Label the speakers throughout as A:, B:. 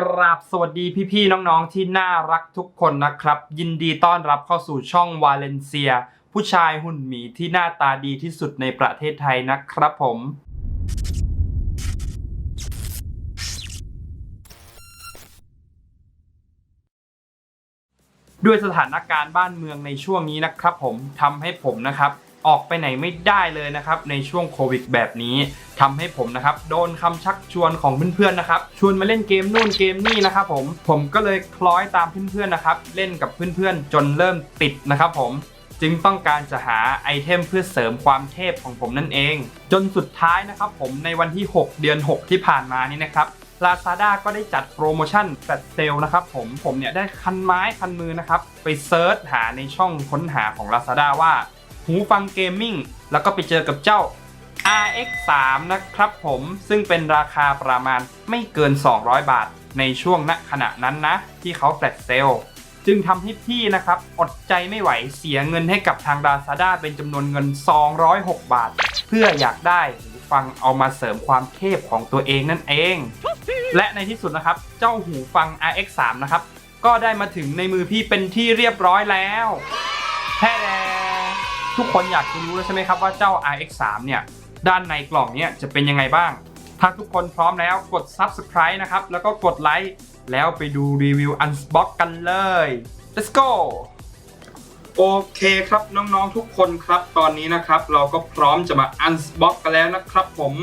A: กราบสวัสดีพี่ๆน้องๆที่น่ารักทุกคนนะครับ ยินดีต้อนรับเข้าสู่ช่องวาเลนเซีย ผู้ชายหุ่นหมีที่หน้าตาดีที่สุดในประเทศไทยนะครับผม ด้วยสถานการณ์บ้านเมืองในช่วงนี้นะครับผมทำให้ผมนะครับ ออกไปไหนไม่ได้เลยนะครับในช่วงโควิดแบบนี้ทำให้ผมนะครับโดนคำชักชวนของเพื่อนๆนะครับชวนมาเล่นเกมนู่นเกมนี่นะครับผมผมก็เลยคล้อยตามเพื่อนๆนะครับเล่นกับเพื่อนๆ จนเริ่มติดนะครับผมจึงต้องการจะหาไอเทมเพื่อเสริมความเทพของผมนั่นเอง จนสุดท้ายนะครับผมในวันที่ 6 เดือน 6 ที่ผ่านมานี้นะครับ Lazada ก็ได้จัดโปรโมชั่นแฟลชเซลนะครับผมผมเนี่ยได้คันไม้คันมือนะครับ ไปเซิร์ชหาในช่องค้นหาของ Lazada ว่า หูฟังเกมมิ่งแล้วก็ไปเจอกับเจ้า RX 3นะครับผมซึ่งเป็นราคาประมาณไม่เกิน 200 บาท ในช่วงณขณะนั้นนะ ที่เขาแฟลชเซลจึงทำให้พี่นะครับ อดใจไม่ไหวเสียเงินให้กับทาง Lazada เป็นจำนวนเงิน 206 บาท เพื่ออยากได้หูฟังเอามาเสริมความเทพของตัวเองนั่นเอง และในที่สุดนะครับ เจ้าหูฟัง RX 3นะครับ ก็ได้มาถึงในมือพี่เป็นที่เรียบร้อยแล้วแท้แทุกคนอยากจะรู้แล้วใช่ไหมครับว่าเจ้า RX 3 เนี่ยด้านในกล่องเนี่ยจะเป็นยังไงบ้าง ถ้าทุกคนพร้อมแล้วกด Subscribe นะครับ แล้วก็กดไลค์แล้วไปดูรีวิว Unbox กันเลย let's go โอเคครับน้องๆทุกคนครับตอนนี้นะครับ เราก็พร้อมจะมา Unbox กันแล้วนะครับผม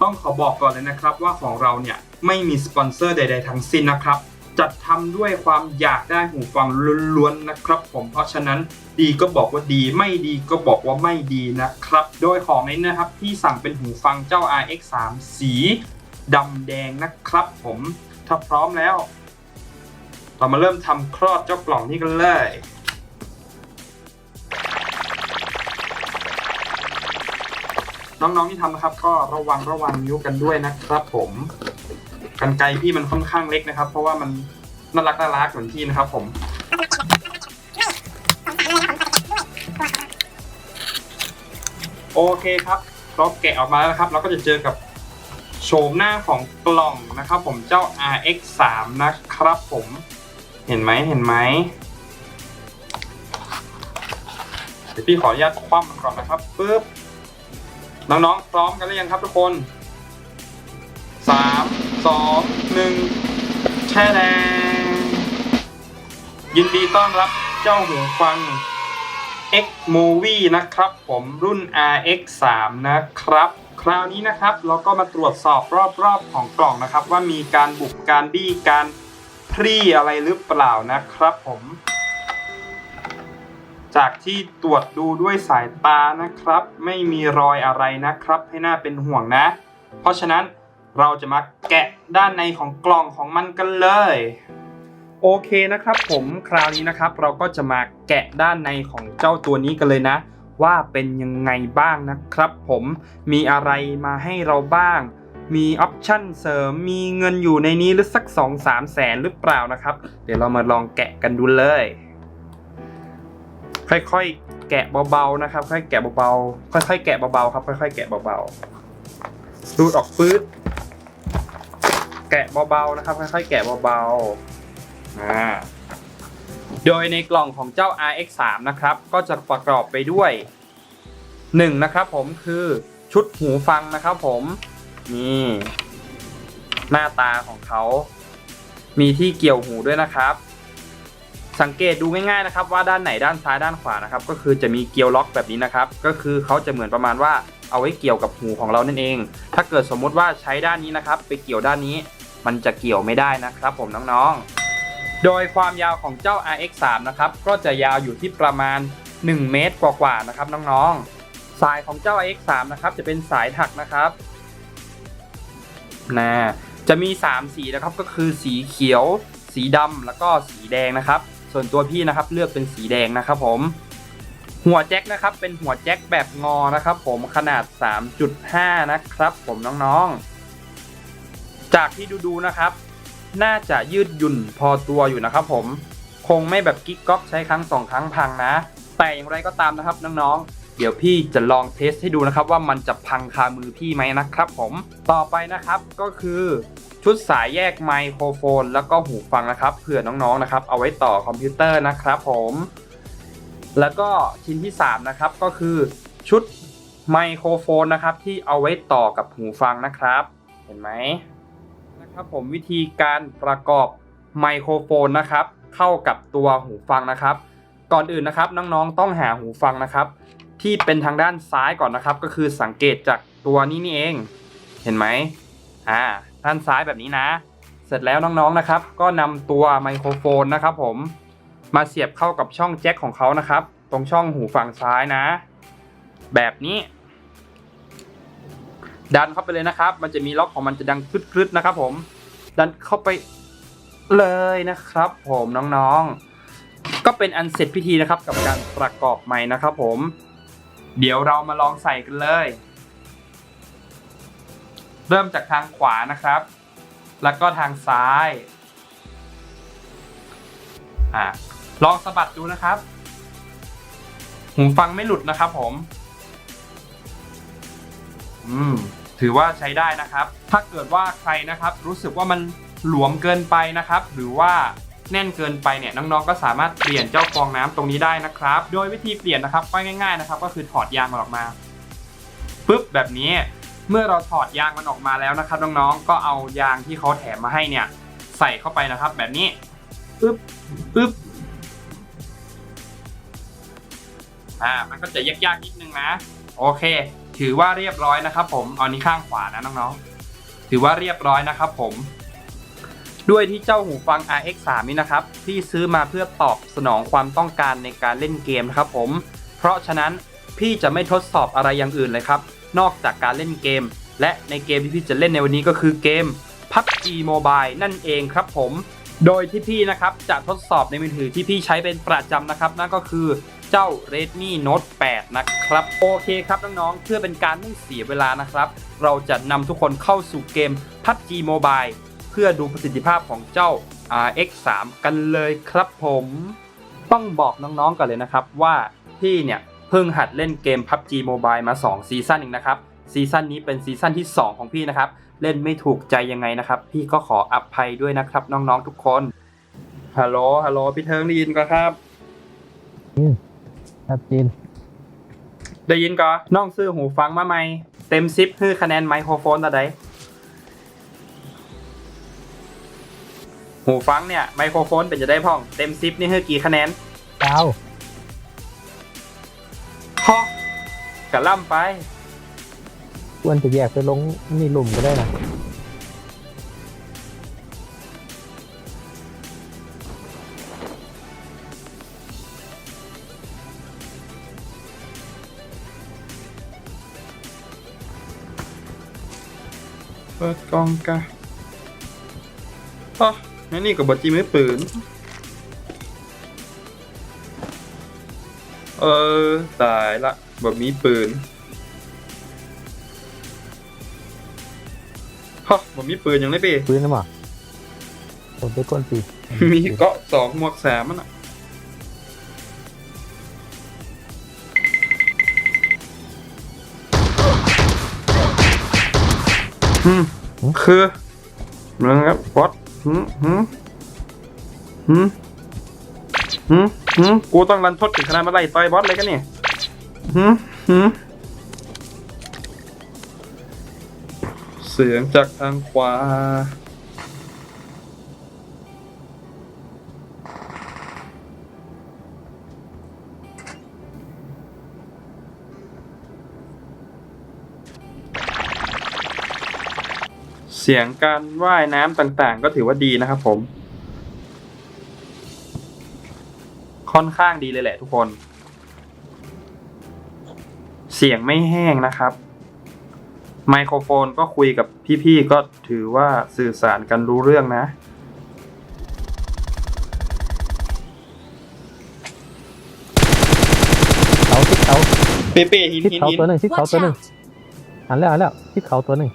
A: ต้องขอบอกก่อนเลยนะครับว่าของเราเนี่ยไม่มีสปอนเซอร์ใด ๆ ทั้งสิ้นนะครับ จัดทำด้วยความอยากได้หูฟังล้วนๆนะครับ ผมเพราะฉะนั้นดีก็บอกว่าดีไม่ดีก็บอกว่าไม่ดีนะครับ โดยของนี้นะครับที่สั่งเป็นหูฟังเจ้า RX 3สีดำแดงนะครับ ผมถ้าพร้อมแล้ว เรามาเริ่มทำคลอดเจ้ากล่องนี้กันเลยน้องๆที่ทำนะครับ ก็ระวังระวังนิ้วกันด้วยนะครับผม กันไกรพี่มันค่อนข้างเล็กนะครับ เพราะว่ามันน่ารักน่ารักเหมือนพี่นะครับ ผมโอเคครับเราแกะออกมาแล้วครับ เราก็จะเจอกับโฉมหน้าของกล่องนะครับ ผมเจ้า RX 3นะครับ ผมเห็นไหมเห็นไหมเดี๋ยวพี่ขออนุญาตคว่ำมันก่อนนะครับปึ๊บน้องๆพร้อมกันหรือยังครับทุกคน สองหนึ่งแช่แดงยินดีต้อนรับเจ้าหูฟัง X Movie นะครับผมรุ่น RX 3นะครับ คราวนี้นะครับเราก็มาตรวจสอบรอบๆของกล่องนะครับ ว่ามีการบุกการบี้การพรีอะไรหรือเปล่านะครับผม จากที่ตรวจดูด้วยสายตานะครับ ไม่มีรอยอะไรนะครับ ให้น่าเป็นห่วงนะ เพราะฉะนั้น เราจะมาแกะด้านในของกล่องของมันกันเลย โอเคนะครับ ผมคราวนี้นะครับ เราก็จะมาแกะด้านในของเจ้าตัวนี้กันเลยนะ ว่าเป็นยังไงบ้างนะครับ ผมมีอะไรมาให้เราบ้าง มีออปชั่นเสริมมีเงินอยู่ในนี้หรือสัก 2-3แสนหรือเปล่านะครับ เดี๋ยวเรามาลองแกะกันดูเลย ค่อยๆแกะเบาๆนะครับ ค่อยแกะเบาๆค่อยๆแกะเบาๆครับ ค่อยๆแกะเบาๆรูดออกปื๊ด แกะเบาๆนะครับค่อยๆแกะเบาๆอ่าโดยในกล่องของเจ้า RX 3นะครับ ก็จะประกอบไปด้วย1นะครับผมคือชุดหูฟังนะครับผมนี่หน้าตาของเขา มีที่เกี่ยวหูด้วยนะครับ สังเกตดูง่ายๆนะครับ ว่าด้านไหนด้านซ้ายด้านขวานะครับ ก็คือจะมีเกลียวล็อกแบบนี้นะครับ ก็คือเขาจะเหมือนประมาณว่า เอาไว้เกี่ยวกับหูของเรานั่นเอง ถ้าเกิดสมมุติว่าใช้ด้านนี้นะครับ ไปเกี่ยวด้านนี้ มันจะเกี่ยวไม่ได้นะครับ ผมน้องๆ โดยความยาวของเจ้า RX 3 นะครับก็จะยาวอยู่ที่ประมาณ 1 เมตรกว่าๆนะครับน้องๆ สายของเจ้า RX 3 นะครับจะเป็นสายถักนะครับนะจะมี 3 สีนะครับก็คือสีเขียว สีดำแล้วก็สีแดงนะครับ ส่วนตัวพี่นะครับเลือกเป็นสีแดงนะครับผม หัวแจ็คนะครับเป็นหัวแจ็คแบบงอนะครับ ผมขนาด 3.5 นะครับ ผมน้องๆ จากที่ดูๆนะครับ น่าจะยืดหยุ่นพอตัวอยู่นะครับ ผมคงไม่แบบกิ๊กก๊อกใช้ครั้งสองครั้งพังนะ แต่อย่างไรก็ตามนะครับน้องๆ เดี๋ยวพี่จะลองเทสให้ดูนะครับ ว่ามันจะพังคามือพี่ไหมนะครับ ผมต่อไปนะครับก็คือชุดสายแยกไมโครโฟน แล้วก็หูฟังนะครับเผื่อน้องๆนะครับ เอาไว้ต่อคอมพิวเตอร์นะครับ ผม แล้วก็ชิ้นที่ 3 นะครับ ก็คือชุดไมโครโฟนนะครับ ที่เอาไว้ต่อกับหูฟังนะครับ เห็นไหมนะครับผมวิธีการประกอบไมโครโฟนนะครับ เข้ากับตัวหูฟังนะครับ ก่อนอื่นนะครับน้องๆต้องหาหูฟังนะครับ ที่เป็นทางด้านซ้ายก่อนนะครับ ก็คือสังเกตจากตัวนี้นี่เอง เห็นไหมอ่าด้านซ้ายแบบนี้นะ เสร็จแล้วน้องๆนะครับ ก็นำตัวไมโครโฟนนะครับ ผม มาเสียบเข้ากับช่องแจ็คของเขานะครับ ตรงช่องหูฝั่งซ้ายนะ แบบนี้ ดันเข้าไปเลยนะครับ มันจะมีล็อกของมันจะดังคลึดๆนะครับ ผม ดันเข้าไปเลยนะครับ ผมน้องๆ ก็เป็นอันเสร็จพิธีนะครับ กับการประกอบไม้นะครับ ผม เดี๋ยวเรามาลองใส่กันเลย เริ่มจากทางขวานะครับ แล้วก็ทางซ้ายอ่า ลองสะบัดดูนะครับ หูฟังไม่หลุดนะครับผม อืม ถือว่าใช้ได้นะครับ ถ้าเกิดว่าใครนะครับ รู้สึกว่ามันหลวมเกินไปนะครับ หรือว่าแน่นเกินไปเนี่ยน้องๆก็สามารถเปลี่ยนเจ้าฟองน้ำตรงนี้ได้นะครับ โดยวิธีเปลี่ยนนะครับก็ง่าย ๆนะครับ ก็คือถอดยางมันออกมาปุ๊บแบบนี้ เมื่อเราถอดยางมันออกมาแล้วนะครับน้องๆก็เอายางที่เขาแถมมาให้เนี่ย ใส่เข้าไปนะครับ แบบนี้ปึ๊บปึ๊บ อ่ามันก็จะยากๆนิดนึงนะ โอเค ถือว่าเรียบร้อยนะครับ ผมเอานี้ข้างขวานะน้องๆถือว่าเรียบร้อยนะครับ ผม ด้วยที่เจ้าหูฟัง RX3 นี้นะครับพี่ซื้อมาเพื่อตอบสนองความต้องการในการเล่นเกมนะครับ ผม เพราะฉะนั้นพี่จะไม่ทดสอบอะไรอย่างอื่นเลยครับ นอกจากการเล่นเกม และในเกมที่พี่จะเล่นในวันนี้ก็คือเกม PUBG Mobile นั่นเองครับผม โดยที่พี่นะครับจะทดสอบในมือถือที่พี่ใช้เป็นประจำนะครับ นั่นก็คือ เจ้า Redmi Note 8 นะครับ โอเคครับน้องๆ เพื่อเป็นการไม่เสียเวลานะครับ เราจะนำทุกคนเข้าสู่เกม PUBG Mobile เพื่อดูประสิทธิภาพของเจ้า RX3 กันเลยครับผม ต้องบอกน้องๆกันเลยนะครับว่าพี่เนี่ยเพิ่งหัดเล่นเกม PUBG Mobile มา 2 ซีซั่นเองนะครับซีซั่นนี้เป็นซีซั่นที่ 2 ของพี่นะครับ เล่นไม่ถูกใจยังไงนะครับ พี่ก็ขออภัยด้วยนะครับ น้องๆทุกคนฮัลโหลฮัลโหลพี่เทิงได้ยินก็ครับ
B: ครับจีน
A: ได้ยินก็น้องซื้อหูฟังมาไหมเต็มซิปคือคะแนนไมโครโฟนตะไดหูฟังเนี่ยไมโครโฟนเป็นจะได้พ่อง เต็มซิปนี่คือกี่คะแนน
B: เก้า
A: ฮอกกะล่ำไป
B: ควรจะแยกไปลงนี่หลุมก็ได้นะ
A: เปิดกล่องกะอ๋อนี่นี่กับบจีมือปืน เออ ตายละแบบมีปืนฮะแบบมีปืนยังไม่เป
B: ปืนนะมั้งผมไปก้นปี
A: มีเกาะสองหมวกแสามมันอะ อืมคือเรื่องครับวอตหืมหืมหืมหืมหืมกูต้องรันทดถึงขนาดมาไล่ต่อยบอสเลยกันเนี่ยหืมหืมเสียงจากทางขวา สียงการว่ายน้ำต่างๆ ก็ถือว่าดีนะครับผม ค่อนข้างดีเลยแหละทุกคน เสียงไม่แห้งนะครับ ไมโครโฟนก็คุยกับพี่ๆ ก็ถือว่าสื่อสารกันรู้เรื่องนะ
B: เขาทิศเขา
A: เป๊ะๆหิน
B: ทิศ
A: หิน
B: เขา
A: หิน
B: ตัวหนึ่งทิศเขา
C: Watch
B: ตัวหนึ่ง
C: out!
B: หันแล้วหันแล้วทิศเขาตัวหนึ่ง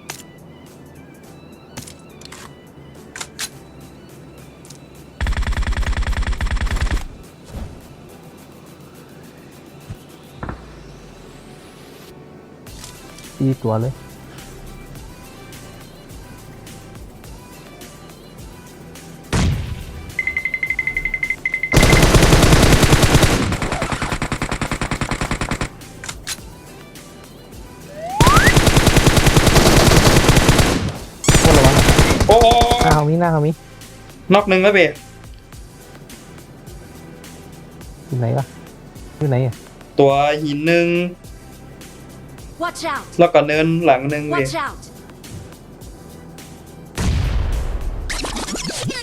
B: ตีตัวเลยโอ้หน้าเขามีห
A: น้าเขามีนอกหนึ่งแล้วเบส
B: อยู่ไหนวะอยู่ไหนอะ
A: ตัวหินหนึ่ง
C: Watch out!
A: แล้วก็เนินหลังหนึ่งเบะ
C: Watch out!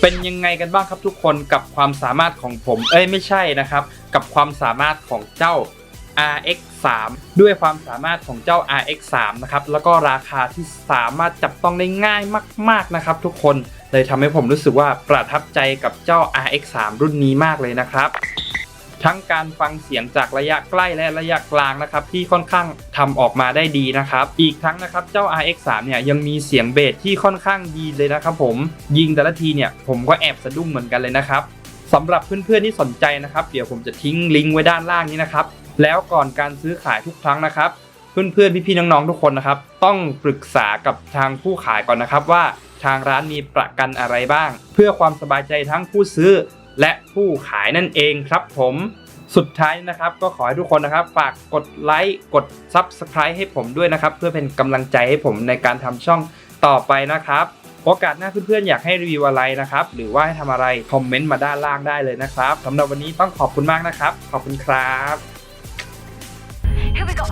A: เป็นยังไงกันบ้างครับทุกคนกับความสามารถของผม เอ้ยไม่ใช่นะครับ กับความสามารถของเจ้า RX 3ด้วยความสามารถของเจ้า RX 3นะครับแล้วก็ราคาที่สามารถจับต้องได้ง่ายมาก ๆนะครับ ทุกคนเลยทำให้ผมรู้สึกว่าประทับใจกับเจ้า RX 3รุ่นนี้มากเลยนะครับ ทั้งการฟังเสียงจากระยะใกล้และระยะกลางนะครับที่ค่อนข้างทำออกมาได้ดีนะครับ อีกทั้งนะครับเจ้า RX 3 เนี่ยยังมีเสียงเบสที่ค่อนข้างดีเลยนะครับผมยิงแต่ละทีเนี่ยผมก็แอบสะดุ้งเหมือนกันเลยนะครับสำหรับเพื่อนๆที่สนใจนะครับ เดี๋ยวผมจะทิ้งลิงก์ไว้ด้านล่างนี้นะครับแล้วก่อนการซื้อขายทุกครั้งนะครับ เพื่อนๆพี่ๆน้องๆทุกคนนะครับ ต้องปรึกษากับทางผู้ขายก่อนนะครับว่าทางร้านมีประกันอะไรบ้าง เพื่อความสบายใจทั้งผู้ซื้อ และผู้ขายนั่นเองครับผมสุดท้ายนะครับก็ขอให้ทุกคนนะครับ ฝากกดไลค์กด Subscribe ให้ผมด้วยนะครับ เพื่อเป็นกำลังใจให้ผมในการทำช่องต่อไปนะครับ โอกาสหน้าเพื่อนๆ อยากให้รีวิวอะไรนะครับ หรือว่าให้ทำอะไร คอมเมนต์มาด้านล่างได้เลยนะครับสำหรับวันนี้ต้องขอบคุณมากนะครับ ขอบคุณครับ
C: Here we go,